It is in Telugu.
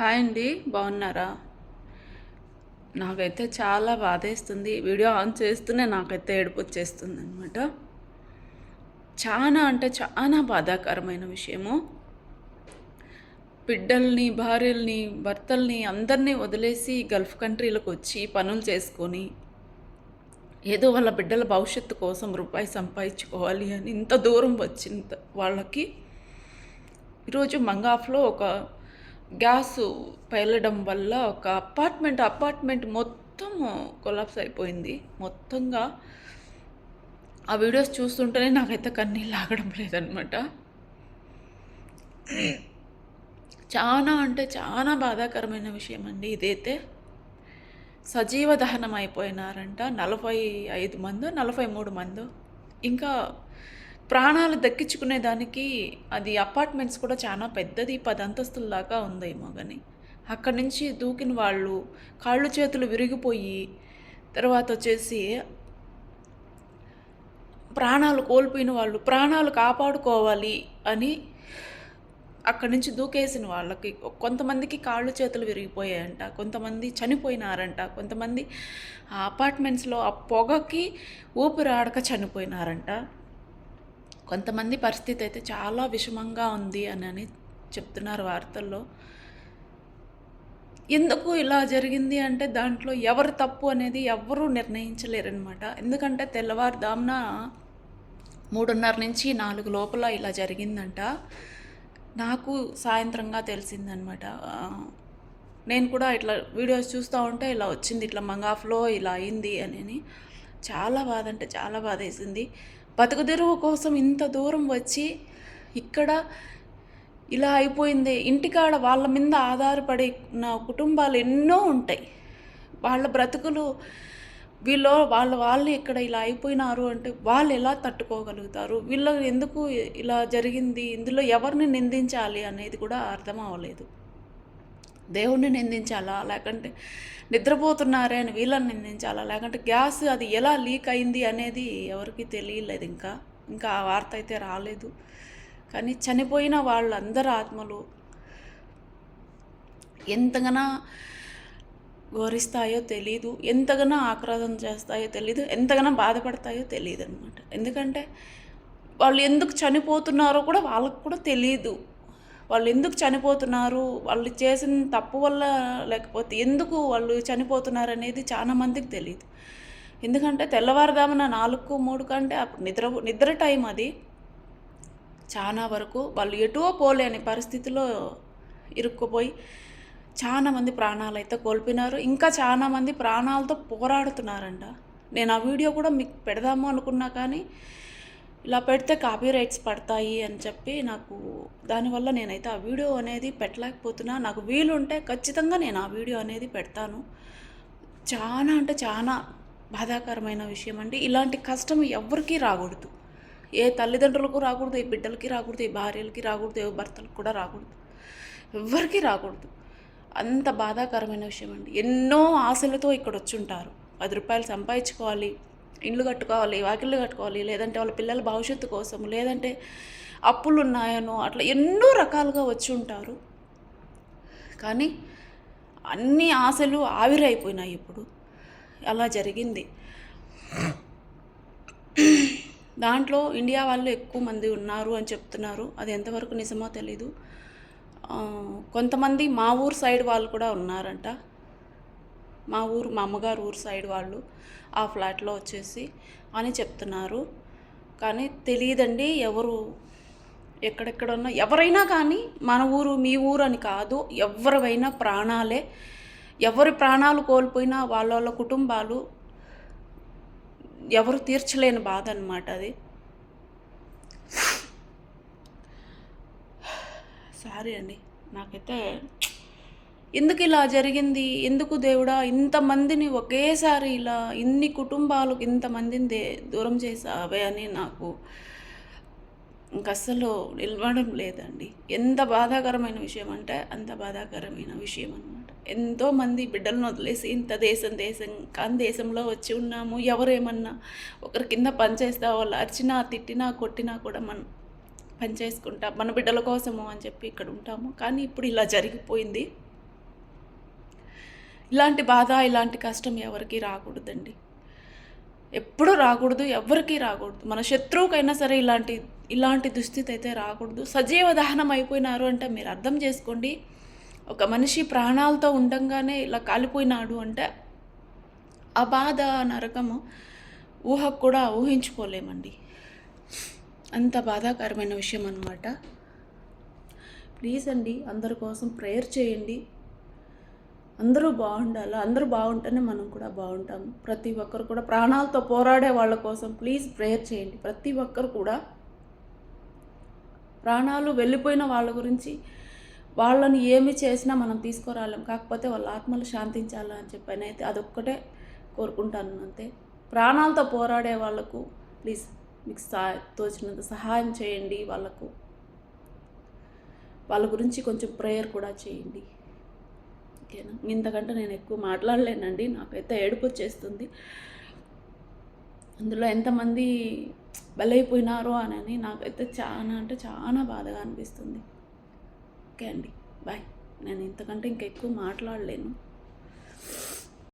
హాయ్ అండి బాగున్నారా? నాకైతే చాలా బాధేస్తుంది. వీడియో ఆన్ చేస్తూనే నాకైతే ఏడుపు వచ్చేస్తుంది అనమాట చాలా అంటే చాలా బాధాకరమైన విషయము. బిడ్డల్ని భార్యల్ని భర్తల్ని అందరినీ వదిలేసి గల్ఫ్ కంట్రీలకు వచ్చి పనులు చేసుకొని ఏదో వాళ్ళ బిడ్డల భవిష్యత్తు కోసం రూపాయి సంపాదించుకోవాలి అని ఇంత దూరం వచ్చిన వాళ్ళకి. ఈరోజు మంగాఫ్లో ఒక గ్యాస్ పేలడం వల్ల ఒక అపార్ట్మెంట్ అపార్ట్మెంట్ మొత్తం కొలాప్స్ అయిపోయింది. మొత్తంగా ఆ వీడియోస్ చూస్తుంటేనే నాకైతే కన్నీళ్ళు ఆగడం లేదనమాట చాలా అంటే చాలా బాధాకరమైన విషయం అండి ఇదైతే. సజీవ దహనం అయిపోయినారంట. నలభై ఐదు మందో నలభై మూడు మందో. ఇంకా ప్రాణాలు దక్కించుకునే దానికి అది అపార్ట్మెంట్స్ కూడా చాలా పెద్దది పది అంతస్తుల దాకా ఉందేమో కానీ అక్కడి నుంచి దూకిన వాళ్ళు కాళ్ళు చేతులు విరిగిపోయి తర్వాత వచ్చేసి ప్రాణాలు కోల్పోయిన వాళ్ళు ప్రాణాలు కాపాడుకోవాలి అని అక్కడి నుంచి దూకేసిన వాళ్ళకి కొంతమందికి కాళ్ళు చేతులు విరిగిపోయాయంట కొంతమంది చనిపోయినారంట కొంతమంది ఆ అపార్ట్మెంట్స్లో ఆ పొగకి ఊపిరాడక చనిపోయినారంట. కొంతమంది పరిస్థితి అయితే చాలా విషమంగా ఉంది అని అని చెప్తున్నారు వార్తల్లో. ఎందుకు ఇలా జరిగింది అంటే దాంట్లో ఎవరు తప్పు అనేది ఎవరూ నిర్ణయించలేరనమాట ఎందుకంటే తెల్లవారుదామున మూడున్నర నుంచి నాలుగు లోపల ఇలా జరిగిందంట. నాకు సాయంత్రంగా తెలిసిందనమాట నేను కూడా ఇట్లా వీడియోస్ చూస్తూ ఉంటే ఇలా వచ్చింది ఇట్లా మంగాఫ్లో ఇలా అయింది అని చాలా బాధ అంటే చాలా బాధ వేసింది బతుకుదెరువు కోసం ఇంత దూరం వచ్చి ఇక్కడ ఇలా అయిపోయింది. ఇంటికాడ వాళ్ళ మీద ఆధారపడి నా కుటుంబాలు ఎన్నో ఉంటాయి. వాళ్ళ బ్రతుకులు వీళ్ళు వాళ్ళ వాళ్ళు ఇక్కడ ఇలా అయిపోయినారు అంటే వాళ్ళు ఎలా తట్టుకోగలుగుతారు? వీళ్ళు ఎందుకు ఇలా జరిగింది? ఇందులో ఎవరిని నిందించాలి అనేది కూడా అర్థం అవ్వలేదు. దేవుణ్ణి నిందించాలా? లేకంటే నిద్రపోతున్నారే అని వీళ్ళని నిందించాలా? లేకంటే గ్యాస్ అది ఎలా లీక్ అయింది అనేది ఎవరికి తెలియలేదు ఇంకా. ఇంకా ఆ వార్త అయితే రాలేదు. కానీ చనిపోయిన వాళ్ళందరి ఆత్మలు ఎంతగానో ఘోరిస్తాయో తెలీదు ఎంతగానో ఆక్రోధం చేస్తాయో తెలీదు ఎంతగానో బాధపడతాయో తెలియదు అనమాట ఎందుకంటే వాళ్ళు ఎందుకు చనిపోతున్నారో కూడా వాళ్ళకు కూడా తెలియదు వాళ్ళు ఎందుకు చనిపోతున్నారు? వాళ్ళు చేసిన తప్పు వల్ల లేకపోతే ఎందుకు వాళ్ళు చనిపోతున్నారు అనేది చాలా మందికి తెలియదు ఎందుకంటే తెల్లవారుదామున నాలుగు మూడు కంటే అప్పుడు నిద్ర నిద్ర టైం అది. చాలా వరకు వాళ్ళు ఎటువో పోలేని పరిస్థితిలో ఇరుక్కుపోయి చాలా మంది ప్రాణాలు అయితే కోల్పోయినారు. ఇంకా చాలా మంది ప్రాణాలతో పోరాడుతున్నారంట. నేను ఆ వీడియో కూడా మీకు పెడదాము అనుకున్నా కానీ ఇలా పెడితే కాపీ రైట్స్ పడతాయి అని చెప్పి నాకు దానివల్ల నేనైతే ఆ వీడియో అనేది పెట్టలేకపోతున్నా. నాకు వీలుంటే ఖచ్చితంగా నేను ఆ వీడియో అనేది పెడతాను. చాలా అంటే చాలా బాధాకరమైన విషయం అండి ఇలాంటి కష్టం ఎవరికీ రాకూడదు. ఏ తల్లిదండ్రులకు రాకూడదు ఏ బిడ్డలకి రాకూడదు ఏ భార్యలకి రాకూడదు ఏ భర్తలకు కూడా రాకూడదు. ఎవరికీ రాకూడదు. అంత బాధాకరమైన విషయం అండి ఎన్నో ఆశలతో ఇక్కడ వచ్చి ఉంటారు పది రూపాయలు సంపాదించుకోవాలి. ఇండ్లు కట్టుకోవాలి వాకిళ్ళు కట్టుకోవాలి లేదంటే వాళ్ళ పిల్లల భవిష్యత్తు కోసం లేదంటే అప్పులు ఉన్నాయనో అట్లా ఎన్నో రకాలుగా వచ్చి ఉంటారు. కానీ అన్ని ఆశలు ఆవిరైపోయినాయి ఇప్పుడు. అలా జరిగింది. దాంట్లో ఇండియా వాళ్ళు ఎక్కువ మంది ఉన్నారు అని చెప్తున్నారు. అది ఎంతవరకు నిజమో తెలీదు. కొంతమంది మా ఊరు సైడ్ వాళ్ళు కూడా ఉన్నారంట. మా ఊరు మా అమ్మగారు ఊరు సైడ్ వాళ్ళు ఆ ఫ్లాట్లో వచ్చేసి అని చెప్తున్నారు. కానీ తెలియదండి ఎవరు ఎక్కడెక్కడ ఉన్నా ఎవరైనా కానీ మన ఊరు మీ ఊరు అని కాదు ఎవరివైనా ప్రాణాలే. ఎవరి ప్రాణాలు కోల్పోయినా వాళ్ళ వాళ్ళ కుటుంబాలు ఎవరు తీర్చలేని బాధ అనమాట అది. సారీ అండి. నాకైతే ఎందుకు ఇలా జరిగింది? ఎందుకు దేవుడా? ఇంతమందిని ఒకేసారి ఇలా ఇన్ని కుటుంబాలు ఇంతమందిని దే దూరం చేసావే అని నాకు ఇంక అస్సలు నిలవడం లేదండి. ఎంత బాధాకరమైన విషయం అంటే అంత బాధాకరమైన విషయం అనమాట ఎంతోమంది బిడ్డలను వదిలేసి ఇంత దేశం దేశం కాని దేశంలో వచ్చి ఉన్నాము. ఎవరేమన్నా ఒకరి కింద పనిచేస్తా వాళ్ళు అరిచినా తిట్టినా కొట్టినా కూడా మనం పని చేసుకుంటాం మన బిడ్డల కోసము అని చెప్పి ఇక్కడ ఉంటాము. కానీ ఇప్పుడు ఇలా జరిగిపోయింది. ఇలాంటి బాధ ఇలాంటి కష్టం ఎవరికి రాకూడదండి. ఎప్పుడూ రాకూడదు ఎవరికి రాకూడదు. మన శత్రువుకైనా సరే ఇలాంటి ఇలాంటి దుస్థితి అయితే రాకూడదు. సజీవ దహనం అయిపోయినారు అంటే మీరు అర్థం చేసుకోండి. ఒక మనిషి ప్రాణాలతో ఉండంగానే ఇలా కాలిపోయినాడు అంటే ఆ బాధ నరకము ఊహకు కూడా ఊహించుకోలేమండి. అంత బాధాకరమైన విషయం అనమాట ప్లీజ్ అండి అందరి కోసం ప్రేయర్ చేయండి. అందరూ బాగుండాలి? అందరూ బాగుంటేనే మనం కూడా బాగుంటాము ప్రతి ఒక్కరు కూడా ప్రాణాలతో పోరాడే వాళ్ళ కోసం ప్లీజ్ ప్రేయర్ చేయండి. ప్రతి ఒక్కరు కూడా ప్రాణాలు వెళ్ళిపోయిన వాళ్ళ గురించి వాళ్ళని ఏమి చేసినా మనం తీసుకురాలేం. కాకపోతే వాళ్ళ ఆత్మలు శాంతించాలి అని చెప్పని అయితే అదొక్కటే కోరుకుంటాను అంతే. ప్రాణాలతో పోరాడే వాళ్ళకు ప్లీజ్ మీకు సా తోచినంత సహాయం చేయండి. వాళ్ళకు వాళ్ళ గురించి కొంచెం ప్రేయర్ కూడా చేయండి. ఓకేనా? ఇంతకంటే నేను ఎక్కువ మాట్లాడలేనండి. నాకైతే ఏడుపు వచ్చేస్తుంది. అందులో ఎంతమంది బలైపోయినారో అని నాకైతే చాలా అంటే చాలా బాధగా అనిపిస్తుంది. ఓకే అండి. బాయ్. నేను ఇంతకంటే ఇంకెక్కువ మాట్లాడలేను.